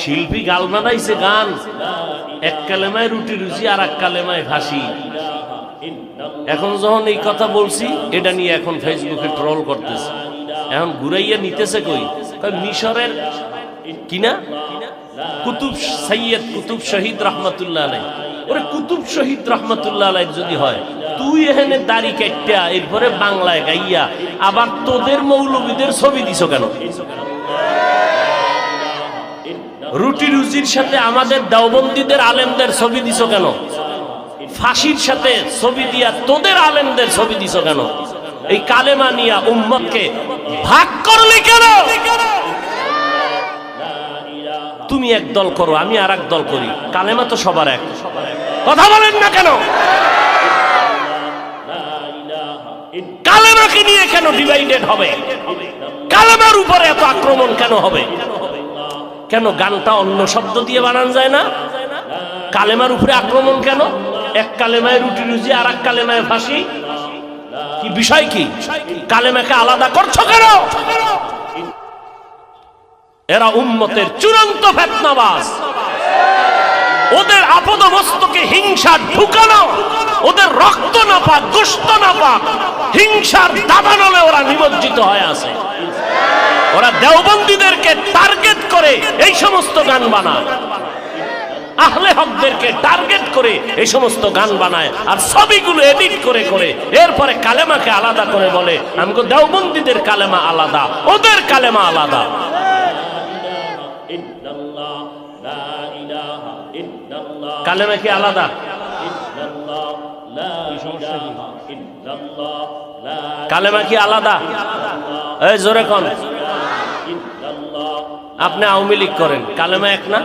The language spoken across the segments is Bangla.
শিল্পী গাল বানাইছে গান। এক কালেমায় রুটি রুচি আর এক কালেমায় ফাঁসি এখন যখন এই কথা বলছি, এটা নিয়ে এখন ফেসবুকে ট্রোল করতেছে। এখন ঘুরাইয়া নিতেছে কই? মিশরের কিনা কুতুব সৈয়দ কুতুব শহীদ রহমতুল্লাহ আলাই ওরে, কুতুব শহীদ রহমতুল্লাহ আলাই যদি হয়, তুই এখানে দাড়ি কেটটা এরপরে বাংলায় গাইয়া, আবার তোদের মৌলবীদের ছবি দিছ কেন? রুটি রুজির সাথে আমাদের দেওবন্দীদের আলেমদের ছবি দিছ কেন? ফাঁসির সাথে ছবি দিয়া তোদের আলেমদের ছবি দিছ কেন? এই কালেমা নিয়া উম্মতকে ভাগ করলি কেন? তুমি এক দল করো, আমি আর এক দল করি। কালেমা তো সবার এক। কথা বলেন না কেন? কালেমাকে নিয়ে কেন ডিভাইডেড হবে? কালেমার উপরে এত আক্রমণ কেন হবে? কেন গানটা অন্য শব্দ দিয়ে বানান যায় না? কালেমার উপরে আক্রমণ কেন? এক কালেমায় রুটি রুজি আর এক কালেমায় ফাঁসি। কি বিষয় কি? কালেমাকে আলাদা করছ কেন? এরা উম্মতের চূড়ান্ত ফেতনাবাজ। ওদের আপদ মস্তকে হিংসা ঢুকানো, ওদের রক্ত না পাক গোস্ত না পাক হিংসার দাবানলে ওরা নিমজ্জিত হয়ে আছে। ওরা দেওবন্দীদেরকে টার্গেট করে এই সমস্ত গান বানায়। আহলে হকদেরকে টার্গেট করে এই সমস্ত গান বানায় আর ছবিগুলো এডিট করে করে এরপরে কালেমাকে আলাদা করে বলে। আমাকে দেওবন্দীদের কালেমা আলাদা, ওদের কালেমা আলাদা। কালেমা কি আলাদা? কালেমা কি আলাদা? এই জোরে কন। আপনি আওয়ামী লীগ করেন, কালেমা এক না?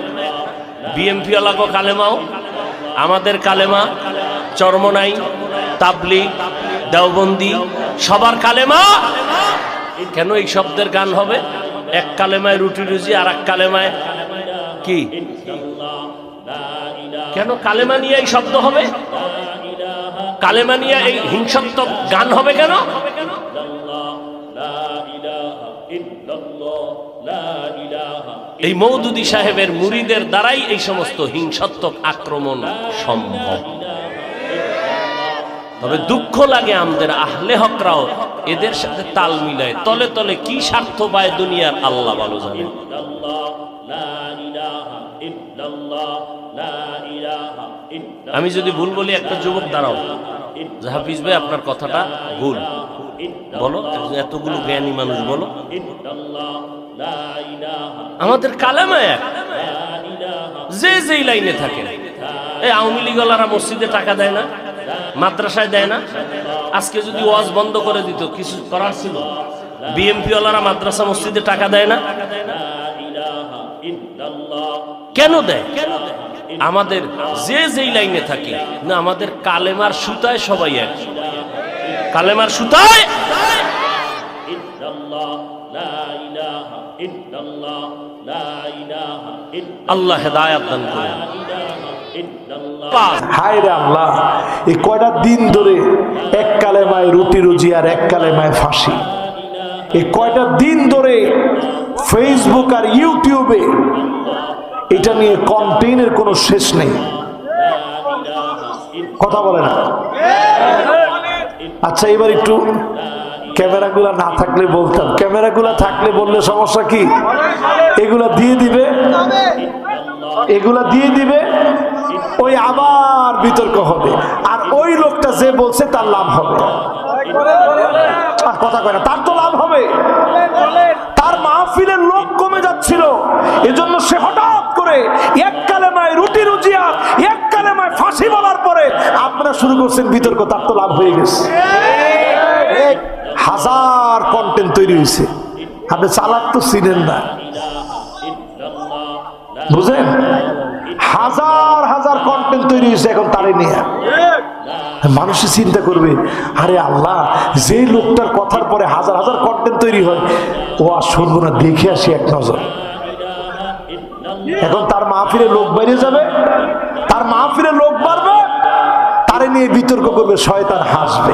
বিএমপি আলাগো কালেমাও? আমাদের কালেমা চরমনাই তাবলিগ, দেওবন্দি, সবার কালেমা! কেন এই শব্দের গান হবে? এক কালেমায় রুটি রুজি আর এক কালেমায় কি? কেন কালেমা নিয়ে এই শব্দ হবে? কালেমা নিয়ে এই হিংসাত্মক গান হবে কেন? এই মৌদুদি সাহেবের মুরিদের দ্বারাই এই সমস্ত হিংসাত্মক আক্রমণ সম্ভব। তবে দুঃখ লাগে আমাদের আহলে হকরাও এদের সাথে তাল মিলায়। তলে তলে কি স্বার্থ পায় দুনিয়ার আল্লাহ ভালো জানে আমি যদি ভুল বলি, একটা যুবক দাঁড়াও। যে হাফিজ ভাই, আপনার কথাটা ভুল। বলো, এতগুলো জ্ঞানী মানুষ বলো। আমাদের কালেমা এক। যে যেই লাইনে থাকে। এই আওয়ামী লীগওয়ালারা মসজিদে টাকা দেয় না, মাদ্রাসায় দেয় না। আজকে যদি ওয়াজ বন্ধ করে দিত, কিছু করার ছিল? বিএমপি ওয়ালারা মাদ্রাসা, মসজিদে টাকা দেয় না? কেন দেয়? আমাদের যে যেই লাইনে থাকে, না, আমাদের কালেমার সুতায় সবাই এক। কালেমার সুতায়। আল্লাহ হেদায়াত দান করে হায় রে আল্লাহ এই কয়টা দিন ধরে এক কালেমায় রুটি রুজি আর এক কালেমায় ফাঁসি। এই কয়টা দিন ধরে ফেসবুক আর ইউটিউবে এটা নিয়ে কন্টেন্টের কোনো শেষ নেই। কথা বলে না। আচ্ছা এবার একটু ক্যামেরাগুলো না থাকলে বলতাম। ক্যামেরাগুলো থাকলে বললে সমস্যা কি? এগুলা দিয়ে দিবে। এগুলা দিয়ে দিবে। ওই আবার বিতর্ক হবে। আর ওই লোকটা যে বলছে, তার লাভ হবে। তার তো লাভ হবে। তার মাহফিলের লোক কমে যাচ্ছিল। এজন্য সে হঠাৎ করে এক শুরু করছেন বিতর্ক তার তো লাভ হয়ে গেছে। হাজার কন্টেন্ট তৈরি হয়েছে। আপনি চালাক তো চিনেন না। বুঝলেন? হাজার হাজার কন্টেন্ট তৈরি হয়েছে এখন তারে নিয়ে। মানুষের চিন্তা করবে আরে আল্লাহ যে লোকটার কথার পরে হাজার হাজার কন্টেন্ট তৈরি হয় ও আর শুনব না দেখে আসি এক নজর। এখন তার মাহফিলে লোক বাইরে যাবে তার মাহফিলে লোক বাড়বে নিয়ে বিতর্ক করবে শয়তান হাসবে।